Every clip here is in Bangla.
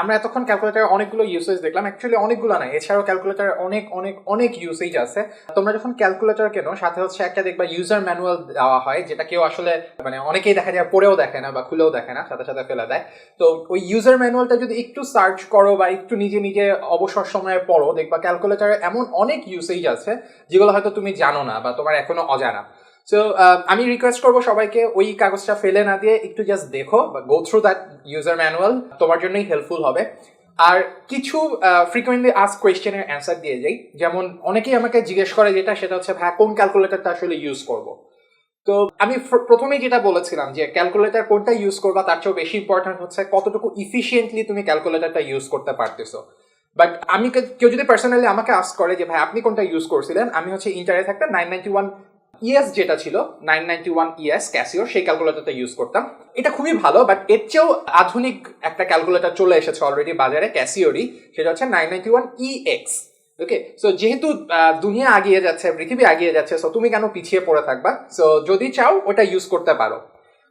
আমরা এতক্ষণ ক্যালকুলেটারের অনেকগুলো ইউসেজ দেখলাম। অ্যাকচুয়ালি অনেকগুলো নাই। এছাড়াও ক্যালকুলেটার অনেক অনেক অনেক ইউসেজ আছে। তোমরা যখন ক্যালকুলেটর কেনো, সাথে হচ্ছে একটা দেখবা ইউজার ম্যানুয়াল দেওয়া হয়, যেটা কেউ আসলে মানে অনেকেই দেখা যায়, পড়েও দেখে না বা খুলেও দেখে না, সাথে সাথে ফেলে দেয়। তো ওই ইউজার ম্যানুয়ালটা যদি একটু সার্চ করো বা একটু নিজে নিজে অবসর সময়ে পড়ো, দেখবা ক্যালকুলেটারে এমন অনেক ইউসেজ আছে, যেগুলো হয়তো তুমি জানো না বা তোমার এখনও অজানা। সো আমি রিকোয়েস্ট করব সবাইকে ওই কাগজটা ফেলে না দিয়ে একটু জাস্ট দেখো বা go through that user manual তোমার জন্যই হেল্পফুল হবে। আর কিছু ফ্রিকোয়েন্টলি আস্ক কোয়েশ্চেনের অ্যান্সার দিয়ে যাই। যেমন অনেকেই আমাকে জিজ্ঞেস করে যেটা, সেটা হচ্ছে, ভাই, কোন ক্যালকুলেটরটা আসলে ইউজ করব? তো আমি প্রথমেই যেটা বলেছিলাম যে ক্যালকুলেটর কোনটা ইউজ করবা, তার চেয়েও বেশি ইম্পর্ট্যান্ট হচ্ছে কতটুকু ইফিসিয়েন্টলি তুমি ক্যালকুলেটরটা ইউজ করতে পারতেছো। বাট আমি কেউ যদি পার্সোনালি আমাকে আস করে যে, ভাই, আপনি কোনটা ইউজ করছিলেন? আমি হচ্ছে ইন্টারে থাকতে নাইন নাইনটি ওয়ান ইএস যেটা ছিল, নাইন নাইনটি ওয়ান ইএস ক্যাসিওর সেই ক্যালকুলেটরটা ইউজ করতাম। এটা খুবই ভালো বাট এর চেয়েও আধুনিক একটা ক্যালকুলেটর চলে এসেছে অলরেডি বাজারে, ক্যাসিওরই, সেটা হচ্ছে nine ninety one EX. Okay so যেহেতু দুনিয়া আগিয়ে যাচ্ছে, পৃথিবী আগিয়ে যাচ্ছে সো তুমি কেন পিছিয়ে পড়ে থাকবা? সো যদি চাও, ওটা ইউজ করতে পারো।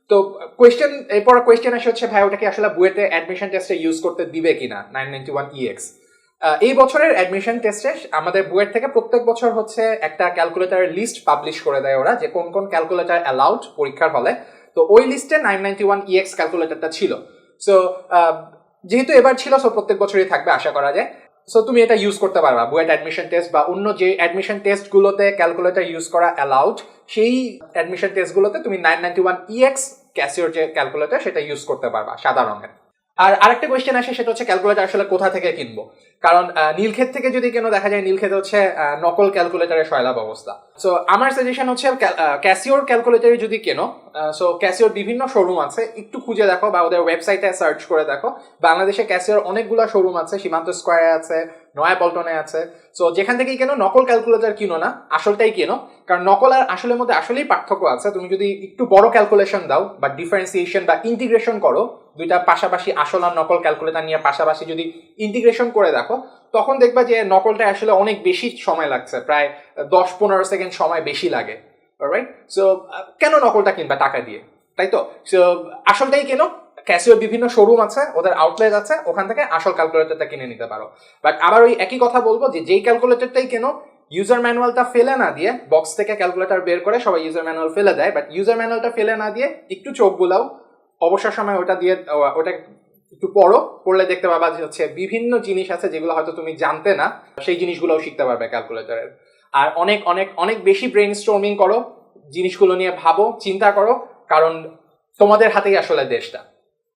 তো কোয়েশ্চেন এরপর কোয়েশ্চেন আসে হচ্ছে, ভাই ওটাকে আসলে বুয়েটে অ্যাডমিশন টেস্টে ইউজ করতে দিবে কিনা, নাইন নাইনটি ওয়ান ইএক্স? এই বছরের অ্যাডমিশন টেস্টে আমাদের বুয়েট থেকে প্রত্যেক বছর হচ্ছে একটা ক্যালকুলেটারের লিস্ট পাবলিশ করে দেয় ওরা যে কোন কোন ক্যালকুলেটার অ্যালাউড পরীক্ষার হলে। তো ওই লিস্টে নাইন নাইনটি ওয়ান ইএক্স ক্যালকুলেটারটা ছিল। সো যেহেতু এবার ছিল সো প্রত্যেক বছরই থাকবে আশা করা যায়। সো তুমি এটা ইউজ করতে পারবা, বুয়েট অ্যাডমিশন টেস্ট বা অন্য যে অ্যাডমিশন টেস্টগুলোতে ক্যালকুলেটার ইউজ করা অ্যালাউড সেই অ্যাডমিশন টেস্টগুলোতে তুমি নাইন নাইনটি ওয়ান ইএক্স ক্যাসিওর যে ক্যালকুলেটার সেটা ইউজ করতে পারবা, সাদা রঙের। আর আরেকটা কোয়েশ্চেন আসে, সেটা হচ্ছে ক্যালকুলেটার আসলে কোথা থেকে কিনবো? কারণ নীলক্ষেত থেকে যদি কেন দেখা যায় নীলক্ষেত হচ্ছে নকল ক্যালকুলেটারের সয়লাভ অবস্থা। সো আমার সাজেশন হচ্ছে ক্যাসিওর ক্যালকুলেটারে যদি কেনো সো ক্যাসিওর বিভিন্ন শোরুম আছে, একটু খুঁজে দেখো বা ওদের ওয়েবসাইটে সার্চ করে দেখো। বাংলাদেশে ক্যাসিওর অনেকগুলো শোরুম আছে, সীমান্ত স্কোয়ারে আছে নয়া পল্টনে আছে। সো যেখান থেকেই কেন, নকল ক্যালকুলেটার কিনো না, আসলটাই কেনো? কারণ নকল আর আসলের মধ্যে আসলেই পার্থক্য আছে। তুমি যদি একটু বড় ক্যালকুলেশন দাও বা ডিফারেন্সিয়েশন বা ইন্টিগ্রেশন করো, দুইটা পাশাপাশি আসল আর নকল ক্যালকুলেটার নিয়ে পাশাপাশি যদি ইন্টিগ্রেশন করে দেখো, তখন দেখবা যে নকলটা আসলে অনেক বেশি সময় লাগছে। প্রায় দশ পনেরো সেকেন্ড সময় বেশি লাগে। রাইট সো কেন নকলটা কিনবা টাকা দিয়ে? তাই তো? সো আসলটাই কেন? ক্যাসিওর বিভিন্ন শোরুম আছে, ওদের আউটলেট আছে, ওখান থেকে আসল ক্যালকুলেটরটা কিনে নিতে পারো। বাট আবার ওই একই কথা বলব যে, যেই ক্যালকুলেটরটাই কেন ইউজার ম্যানুয়ালটা ফেলে না দিয়ে বক্স থেকে ক্যালকুলেটর বের করে সবাই ইউজার ম্যানুয়াল ফেলে দেয়। বাট ইউজার ম্যানুয়ালটা ফেলে না দিয়ে একটু চোখ বুলাও, অবসর সময় ওটা দিয়ে ওটা একটু পড়ো, পড়লে দেখতে পাবা যে হচ্ছে বিভিন্ন জিনিস আছে যেগুলো হয়তো তুমি জানতে না, সেই জিনিসগুলোও শিখতে পারবে ক্যালকুলেটরের আর অনেক অনেক অনেক বেশি ব্রেন স্টর্মিং করো, জিনিসগুলো নিয়ে ভাবো, চিন্তা করো, কারণ তোমাদের হাতেই আসলে দেশটা।